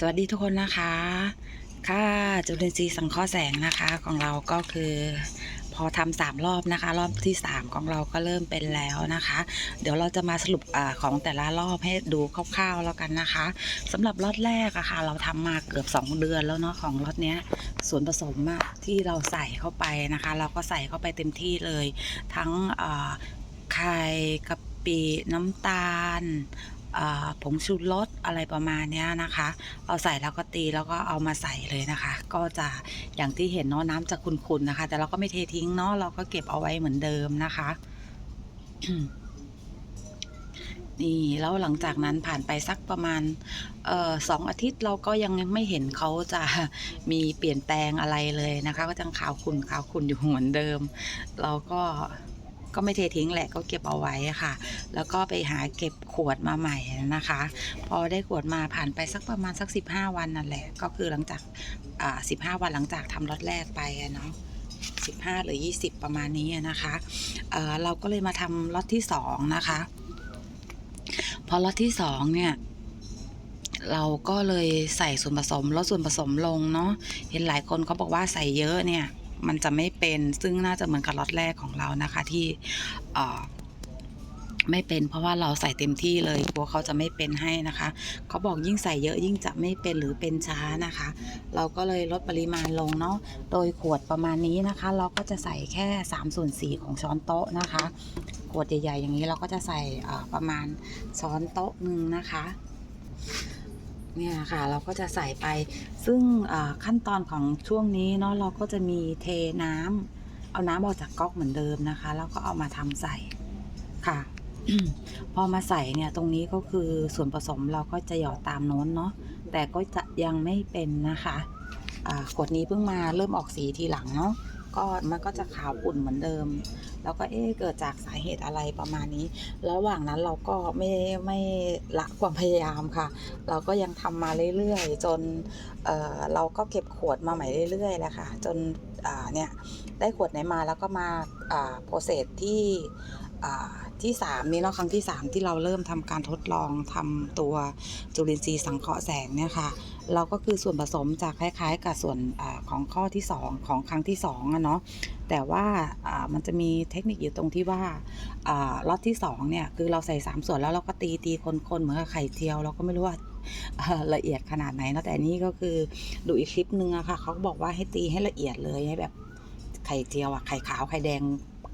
สวัสดีทุกคนนะคะ ค่าจุลินทรีย์สังเคราะห์แสงนะคะของเราก็คือ พอทำสามรอบนะคะ รอบที่สามของเราก็เริ่มเป็นแล้วนะคะ เดี๋ยวเราจะมาสรุปอของแต่ละรอบให้ดูคร่าวๆแล้วกันนะคะสำหรับล็อตแรกอะค่ะ เราทำมาเกือบ 2 เดือนแล้วเนาะของล็อตเนี้ยส่วนผสมอะที่เราใส่เข้าไปนะคะ เราก็ใส่เข้าไปเต็มที่เลย ทั้งไข่กะปิน้ำตาล ผงชูรสอะไรประมาณนี้นะคะ เราใส่แล้วก็ตีแล้วก็เอามาใส่เลยนะคะ ก็จะอย่างที่เห็นเนาะน้ำจะขุ่นๆนะคะ แต่เราก็ไม่เททิ้งเนาะเราก็เก็บเอาไว้เหมือนเดิมนะคะนี่แล้วหลังจากนั้นผ่านไปสักประมาณออสองอาทิตย์เราก็ยังไม่เห็นเขาจะมีเปลี่ยนแปลงอะไรเลยนะคะ ก็ยังขาวขุ่นขาวขุ่นอยู่เหมือนเดิม เราก็ ก็ไม่เททิ้งแหละก็เก็บเอาไว้ค่ะ แล้วก็ไปหาเก็บขวดมาใหม่นะคะ พอได้ขวดมาผ่านไปสักประมาณสัก 15 วันนั่นแหละ ก็คือหลังจากอ่า15วันหลังจากทำล็อตแรกไปเนาะ15 หรือ 20 ประมาณนี้นะคะเเราก็เลยมาทำล็อตที่ 2 นะคะ พอล็อตที่ 2 เนี่ย เราก็เลยใส่ส่วนผสมลดส่วนผสมลงเนาะ เห็นหลายคนเขาบอกว่าใส่เยอะเนี่ย มันจะไม่เป็นซึ่งน่าจะเหมือนกับล็อตแรกของเรานะคะที่ไม่เป็นเพราะว่าเราใส่เต็มที่เลยกลัวเขาจะไม่เป็นให้นะคะเขาบอกยิ่งใส่เยอะยิ่งจะไม่เป็นหรือเป็นช้านะคะ เราก็เลยลดปริมาณลงเนาะโดยขวดประมาณนี้นะคะ เราก็จะใส่แค่3ส่วน4ของช้อนโต๊ะนะคะขวดใหญ่ๆอย่างนี้เราก็จะใส่ประมาณช้อนโต๊ะหนึ่งนะคะ เนี่ยค่ะเราก็จะใส่ไปซึ่งขั้นตอนของช่วงนี้เนาะเราก็จะมีเทน้ำเอาน้ำออกจากก๊อกเหมือนเดิมนะคะ แล้วก็เอามาทำใส่ค่ะ พอมาใส่เนี่ยตรงนี้ก็คือส่วนผสมเราก็จะหยอดตามโน้นเนาะแต่ก็จะยังไม่เป็นนะคะขวดนี้เพิ่งมาเริ่มออกสีทีหลังเนาะ ก็มันก็จะขาวอุ่นเหมือนเดิม แล้วก็เอ๊ะเกิดจากสาเหตุอะไรประมาณนี้ ระหว่างนั้นเราก็ไม่ไม่ละความพยายามค่ะ เราก็ยังทำมาเรื่อยๆ จนเเราก็เก็บขวดมาใหม่เรื่อยๆแหละค่ะ จนเนี่ยได้ขวดไหนมาแล้วก็มาโปรเซสที่ที่3นี้เนาะครั้งที่ 3 ที่เราเริ่มทำการทดลองทำตัวจุลินทรีย์สังเคราะห์แสงเนี่ยค่ะ เราก็คือส่วนผสมจากคล้าย ๆ กับส่วนอของข้อที่ 2 ของครั้งที่2อะเนาะแต่ว่ามันจะมีเทคนิคอยู่ตรงที่ว่าล็อตที่2เนี่ยคือเราใส่ 3 ส่วนแล้วเราก็ตีตีคนๆเหมือนกับไข่เจียว เราก็ไม่รู้ว่าละเอียดขนาดไหนนะแต่นี้ก็คือดูอีกคลิปนึงอะค่ะเขาบอกว่าให้ตีให้ละเอียดเลยให้แบบไข่เจียวอะไข่ขาวไข่แดง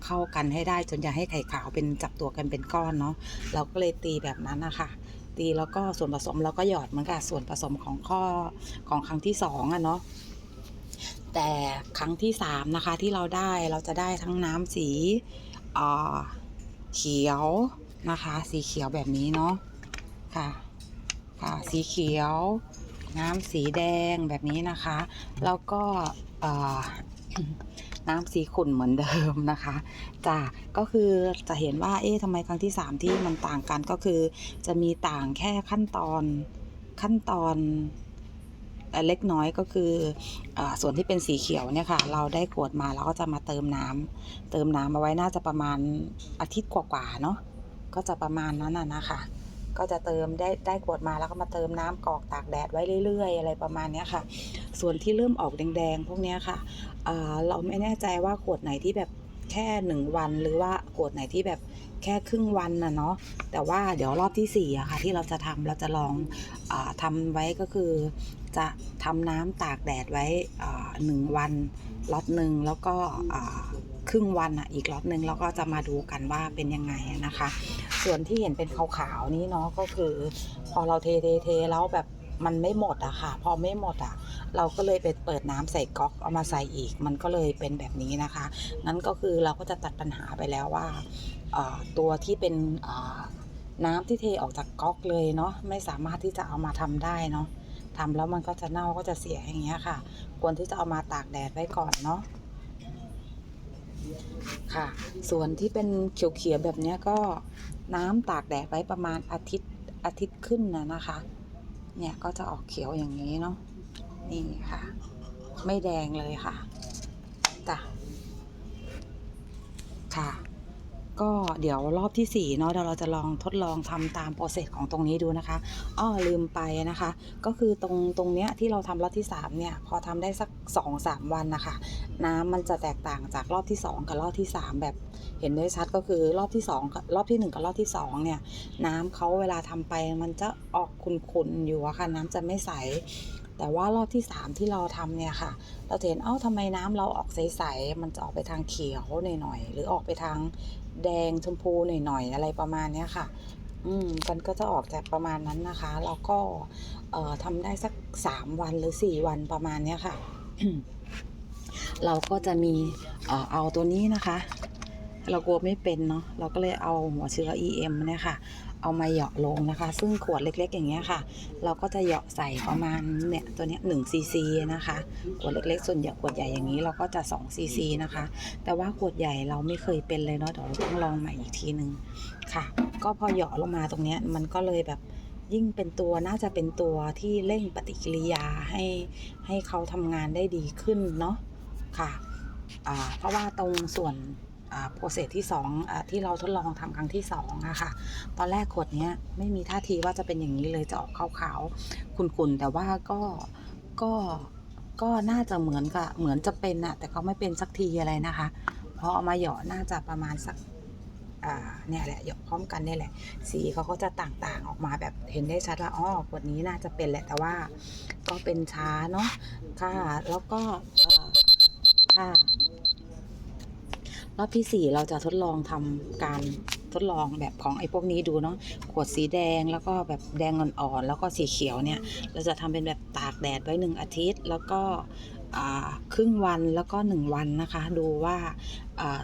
เข้ากันให้ได้จนอย่าให้ไข่ขาวเป็นจับตัวกันเป็นก้อนเนาะเราก็เลยตีแบบนั้นนะคะ ตีแล้วก็ส่วนผสมเราก็หยอดเหมือนกับส่วนผสมของข้อของครั้งที่สองอะเนาะแต่ครั้งที่สามนะคะที่เราได้เราจะได้ทั้งน้ำสีอ่าเขียวนะคะ สีเขียวแบบนี้เนาะค่ะค่ะสีเขียว น้ำสีแดงแบบนี้นะคะ แล้วก็ น้ำสีขุ่นเหมือนเดิมนะคะจ้ะก็คือจะเห็นว่าเอ๊ะทำไมครั้งที่ 3 ที่มันต่างกันก็คือ จะมีต่างแค่ขั้นตอนขั้นตอนเล็กน้อยก็คืออส่วนที่เป็นสีเขียวเนี่ยค่ะ เราได้ขวดมาแล้วก็จะมาเติมน้ำเติมน้ำมาไว้น่าจะประมาณอาทิตย์กว่าๆเนาะก็จะประมาณนั้นน่ะนะคะ ก็จะเติมได้ได้ขวดมาแล้วก็มาเติมน้ำกอกตากแดดไว้เรื่อย ๆ อะไรประมาณนี้ค่ะ ส่วนที่เริ่มออกแดงๆ พวกนี้ค่ะเราไม่แน่ใจว่าขวดไหนที่แบบแค่หนึ่งวันหรือว่าขวดไหนที่แบบแค่ครึ่งวันน่ะเนาะแต่ว่าเดี๋ยวรอบที่สี่อะค่ะที่เราจะทำเราจะลองอาทำไว้ก็คือ จะทำน้ำตากแดดไว้หนึ่งวันล็อตหนึ่งแล้วก็ครึ่งวันอะอีกล็อตหนึ่งแล้วก็จะมาดูกันว่าเป็นยังไงนะคะ ส่วนที่เห็นเป็นขาวๆนี้เนาะก็คือ พอเราเทเทเทแล้วแบบมันไม่หมดอะค่ะ พอไม่หมดอะเราก็เลยไปเปิดน้ำใส่ก๊อกเอามาใส่อีก มันก็เลยเป็นแบบนี้นะคะงั้นก็คือเราก็จะตัดปัญหาไปแล้วว่าตัวที่เป็นน้ำที่เทออกจากก๊อกเลยเนาะไม่สามารถที่จะเอามาทำได้เนาะทำแล้วมันก็จะเน่าก็จะเสียอย่างเงี้ยค่ะ ควรที่จะเอามาตากแดดไว้ก่อนเนาะ ค่ะ ส่วนที่เป็นเขียวๆแบบนี้ก็น้ำตากแดดไว้ประมาณอาทิตย์อาทิตย์ขึ้นนะนะคะ เนี่ยก็จะออกเขียวอย่างนี้เนาะนี่ค่ะ ไม่แดงเลยค่ะจ้ะค่ะ ก็เดี๋ยวรอบที่ 4 เนาะเดี๋ยวเราจะลองทดลองทำตามโปรเซสของตรงนี้ดูนะคะอ้อลืมไปนะคะ ก็คือตรงตรงเนี้ยที่เราทำรอบที่ 3 เนี่ย พอทำได้สัก 2-3 วันนะคะ น้ำมันจะแตกต่างจากรอบที่ 2 กับรอบที่ 3 แบบเห็นได้ชัดก็คือรอบที่2กับรอบที่ 1 กับรอบที่ 2 เนี่ย น้ำเขาเวลาทำไปมันจะออกขุ่นๆอยู่อะค่ะ น้ำจะไม่ใส แต่ว่ารอบที่ 3 ที่เราทำเนี่ยค่ะ เราเห็นเอ้าทำไมน้ำเราออกใสๆมันจะออกไปทางเขียวหน่อยๆหรือออกไปทางแดงชมพูหน่อยๆอะไรประมาณเนี้ยค่ะอืมมันก็จะออกจากประมาณนั้นนะคะแล้วก็เอ่อทำได้สัก3วันหรือ4วันประมาณเนี้ยค่ะ เราก็จะมีเอเอาตัวนี้นะคะ เรากลัวไม่เป็นเนาะเราก็เลยเอาหัวเชื้อ EM เนี่ยค่ะ เอามาเหยาะลงนะคะ ซึ่งขวดเล็กๆอย่างเงี้ยค่ะ เราก็จะเหยาะใส่ประมาณเนี่ยตัวเนี้ย1ซีซีนะคะขวดเล็กๆ ส่วนใหญ่ขวดใหญ่อย่างนี้เราก็จะ2ซีซีนะคะ แต่ว่าขวดใหญ่เราไม่เคยเป็นเลยเนาะเดี๋ยวเราต้องลองใหม่อีกทีนึงค่ะ ก็พอเหยาะลงมาตรงเนี้ยมันก็เลยแบบยิ่งเป็นตัวน่าจะเป็นตัวที่เร่งปฏิกิริยาให้ให้เขาทำงานได้ดีขึ้นเนาะ ค่ะเพราะว่าตรงส่วนโปรเซสที่2อที่เราทดลองทำครั้งที่2อะค่ะตอนแรกขวดนี้ไม่มีท่าทีว่าจะเป็นอย่างนี้เลยจะออกขาวๆขุ่นๆแต่ว่าก็ก็ก็น่าจะเหมือนกับเหมือนจะเป็นอะแต่ก็ไม่เป็นสักทีอะไรนะคะพอเอามาเหยาะน่าจะประมาณสักเนี่ยแหละเหยาะพร้อมกันนี่แหละ สีเขาก็จะต่างๆออกมาแบบเห็นได้ชัดว่าอ๋อขวดนี้น่าจะเป็นแหละแต่ว่าก็เป็นช้าเนาะค่ะแล้วก็ ค่ะ รอบที่สี่เราจะทดลองทำการทดลองแบบของไอ้พวกนี้ดูเนาะขวดสีแดงแล้วก็แบบแดงอ่อนๆแล้วก็สีเขียวเนี่ย เราจะทำเป็นแบบตากแดดไว้หนึ่งอาทิตย์ แล้วก็ ครึ่งวันแล้วก็ 1 วันนะคะ ดูว่า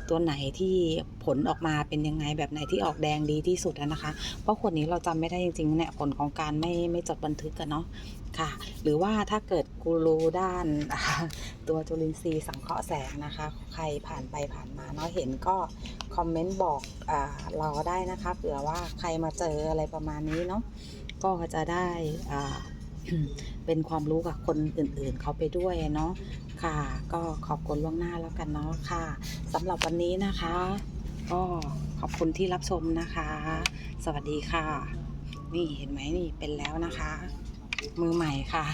ตัวไหนที่ผลออกมาเป็นยังไงแบบไหนที่ออกแดงดีที่สุดนะคะ เพราะขวดนี้เราจำไม่ได้จริงๆเนี่ยผลของการไม่ไม่จดบันทึกกันเนาะค่ะ หรือว่าถ้าเกิดกูรูด้าน ตัวจุลินทรีย์สังเคราะห์แสงนะคะ ใครผ่านไปผ่านมาเนาะเห็นก็คอมเมนต์บอกอเราได้นะคะเผื่อว่าใครมาเจออะไรประมาณนี้เนาะก็จะได้อ่า เป็นความรู้กับคนอื่นๆ เขาไปด้วยเนาะค่ะ ก็ขอบคุณล่วงหน้าแล้วกันเนาะค่ะสำหรับวันนี้นะคะ ก็ขอบคุณที่รับชมนะคะ สวัสดีค่ะ นี่เห็นไหมนี่เป็นแล้วนะคะ มือใหม่ค่ะ